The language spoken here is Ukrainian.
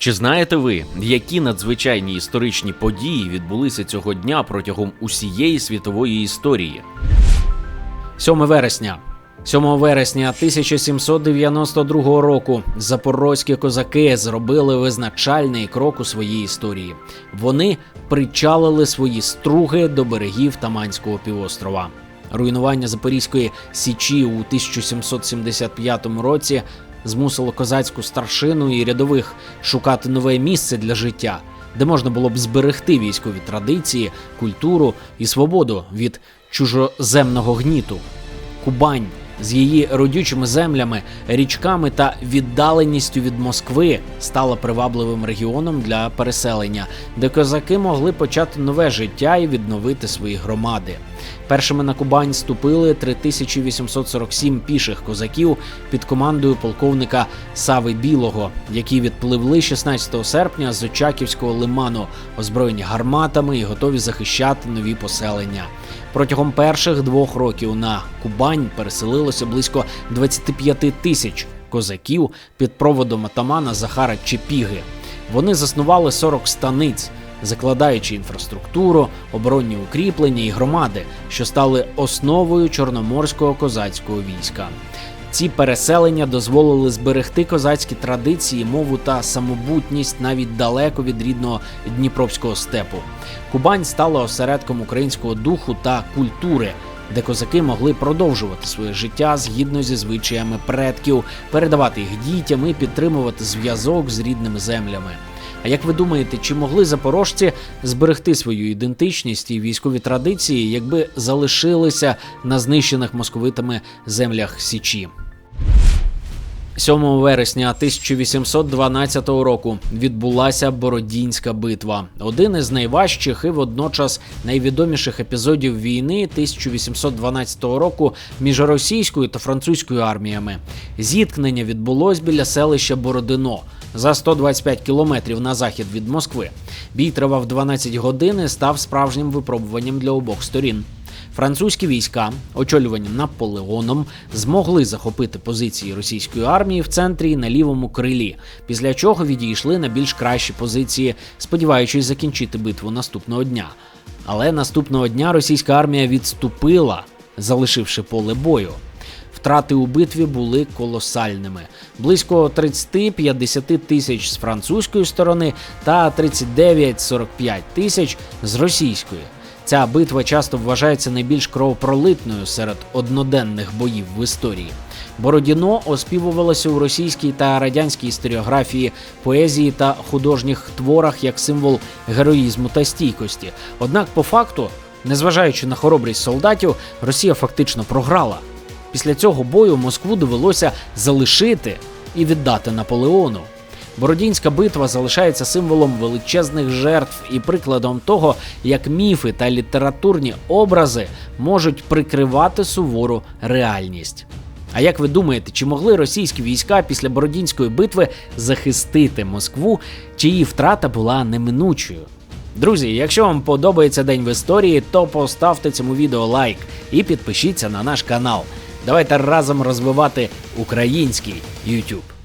Чи знаєте ви, які надзвичайні історичні події відбулися цього дня протягом усієї світової історії? 7 вересня. 7 вересня 1792 року запорозькі козаки зробили визначальний крок у своїй історії. Вони причалили свої струги до берегів Таманського півострова. Руйнування Запорізької січі у 1775 році змусило козацьку старшину і рядових шукати нове місце для життя, де можна було б зберегти військові традиції, культуру і свободу від чужоземного гніту. Кубань з її родючими землями, річками та віддаленістю від Москви стала привабливим регіоном для переселення, де козаки могли почати нове життя і відновити свої громади. Першими на Кубань ступили 3847 піших козаків під командою полковника Сави Білого, які відпливли 16 серпня з Очаківського лиману, озброєні гарматами і готові захищати нові поселення. Протягом перших двох років на Кубань переселилося близько 25 тисяч козаків під проводом атамана Захара Чепіги. Вони заснували 40 станиць, закладаючи інфраструктуру, оборонні укріплення і громади, що стали основою чорноморського козацького війська. Ці переселення дозволили зберегти козацькі традиції, мову та самобутність навіть далеко від рідного Дніпровського степу. Кубань стала осередком українського духу та культури, де козаки могли продовжувати своє життя згідно зі звичаями предків, передавати їх дітям і підтримувати зв'язок з рідними землями. А як ви думаєте, чи могли запорожці зберегти свою ідентичність і військові традиції, якби залишилися на знищених московитами землях Січі? 7 вересня 1812 року відбулася Бородінська битва, один із найважчих і водночас найвідоміших епізодів війни 1812 року між російською та французькою арміями. Зіткнення відбулось біля селища Бородино за 125 кілометрів на захід від Москви. Бій тривав 12 годин і став справжнім випробуванням для обох сторін. Французькі війська, очолювані Наполеоном, змогли захопити позиції російської армії в центрі і на лівому крилі, після чого відійшли на більш кращі позиції, сподіваючись закінчити битву наступного дня. Але наступного дня російська армія відступила, залишивши поле бою. Втрати у битві були колосальними: близько 30-50 тисяч з французької сторони та 39-45 тисяч з російської. Ця битва часто вважається найбільш кровопролитною серед одноденних боїв в історії. Бородіно оспівувалося у російській та радянській історіографії, поезії та художніх творах як символ героїзму та стійкості. Однак, по факту, незважаючи на хоробрість солдатів, Росія фактично програла. Після цього бою Москву довелося залишити і віддати Наполеону. Бородінська битва залишається символом величезних жертв і прикладом того, як міфи та літературні образи можуть прикривати сувору реальність. А як ви думаєте, чи могли російські війська після Бородінської битви захистити Москву, чиї втрата була неминучою? Друзі, якщо вам подобається день в історії, то поставте цьому відео лайк і підпишіться на наш канал. Давайте разом розвивати український YouTube.